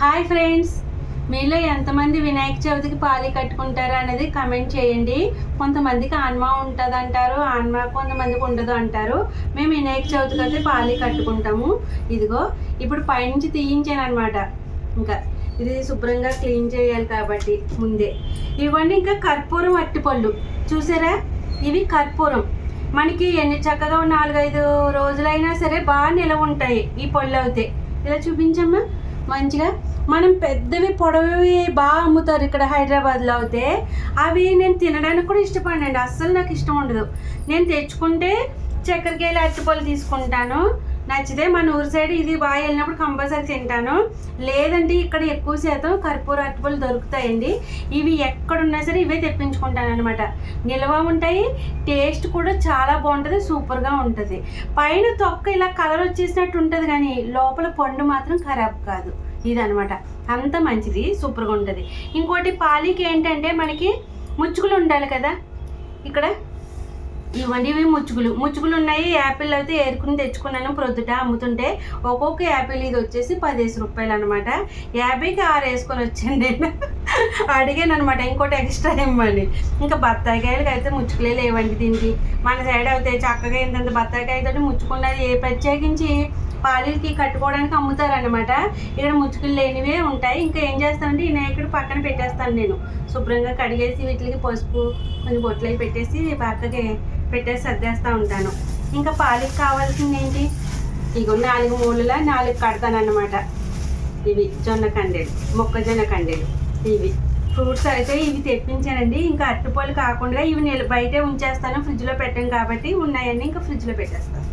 Hi friends. మీలో ఎంతమంది వినాయక చవితికి పాలి కట్టుకుంటారా అనేది కమెంట్ చేయండి. కొంతమందికి ఆన్మా ఉంటుంది అంటారు ఆన్మా కొంతమందికి ఉండదు అంటారు. మేము వినాయక చవితికి అయితే పాలి కట్టుకుంటాము. ఇదిగో ఇప్పుడు పైనుంచి తీయించాను అనమాట ఇంకా ఇది శుభ్రంగా క్లీన్ చేయాలి కాబట్టి ముందే. ఇవ్వండి ఇంకా కర్పూరం అట్టిపళ్ళు చూసారా? ఇవి కర్పూరం. మనకి ఎన్ని చక్కగా నాలుగైదు రోజులైనా సరే బాగా నిలవ ఉంటాయి ఈ పళ్ళు అవుతాయి ఇలా చూపించమ్మా. మంచిగా మనం పెద్దవి పొడవి బాగా అమ్ముతారు ఇక్కడ హైదరాబాద్లో అయితే. అవి నేను తినడానికి కూడా ఇష్టపడినండి. అస్సలు నాకు ఇష్టం ఉండదు. నేను తెచ్చుకుంటే చక్కెరకేళి అరటిపళ్ళు తీసుకుంటాను. నచ్చితే మన ఊరి సైడ్ ఇది బాగా వెళ్ళినప్పుడు కంపల్సరీ తింటాను. లేదంటే ఇక్కడ ఎక్కువ శాతం కర్పూర అరటిపళ్ళు దొరుకుతాయండి. ఇవి ఎక్కడున్నా సరే ఇవే తెప్పించుకుంటాను అనమాట నిల్వ ఉంటాయి. టేస్ట్ కూడా చాలా బాగుంటుంది సూపర్గా ఉంటుంది. పైన తొక్క ఇలా కలర్ వచ్చేసినట్టు ఉంటుంది కానీ లోపల పండు మాత్రం ఖరాబ్ కాదు. ఇదనమాట అంత మంచిది సూపర్గా ఉంటుంది. ఇంకోటి పాలికి ఏంటంటే మనకి ముచ్చుకులు ఉండాలి కదా. ఇక్కడ ఇవ్వండి ఇవి ముచ్చుకులు. ముచ్చుకులు ఉన్నాయి యాపిల్ అయితే ఏరుకుని తెచ్చుకున్నాను ప్రొద్దుట అమ్ముతుంటే. ఒక్కొక్క యాపిల్ ఇది వచ్చేసి పదిహేను రూపాయలు అనమాట యాభైకి ఆరు వేసుకొని వచ్చాను నేను. అడిగాను అనమాట ఇంకోటి ఎక్స్ట్రా ఇవ్వండి. ఇంకా బత్తాయికాయలకి అయితే ముచ్చుకులే లేవండి దీనికి. మన సైడ్ అయితే చక్కగా ఏంటంటే బత్తాయికాయతో ముచ్చుకున్నది ఏ ప్రత్యేకించి పాలీలకి కట్టుకోవడానికి అమ్ముతారనమాట ఇక్కడ ముచ్చుకులు లేనివే ఉంటాయి. ఇంకా ఏం చేస్తానంటే ఈ పక్కన పెట్టేస్తాను నేను. శుభ్రంగా కడిగేసి వీటికి పసుపు కొన్ని బొట్లు పెట్టేసి పక్కకి పెట్టేసి సర్దేస్తూ ఉంటాను. ఇంకా పాలకి కావాల్సింది ఏంటి? ఇగో నాలుగు మూలల నాలుగు కడతానన్నమాట. ఇవి జొన్న కండెలు మొక్కజొన్న కండెలు. ఇవి ఫ్రూట్స్ అయితే ఇవి తెప్పించానండి. ఇంకా అరటిపళ్ళు కాకుండా ఇవి నేను బయటే ఉంచేస్తాను. ఫ్రిడ్జ్లో పెట్టాను కాబట్టి ఉన్నాయని ఇంకా ఫ్రిడ్జ్లో పెట్టేస్తాను.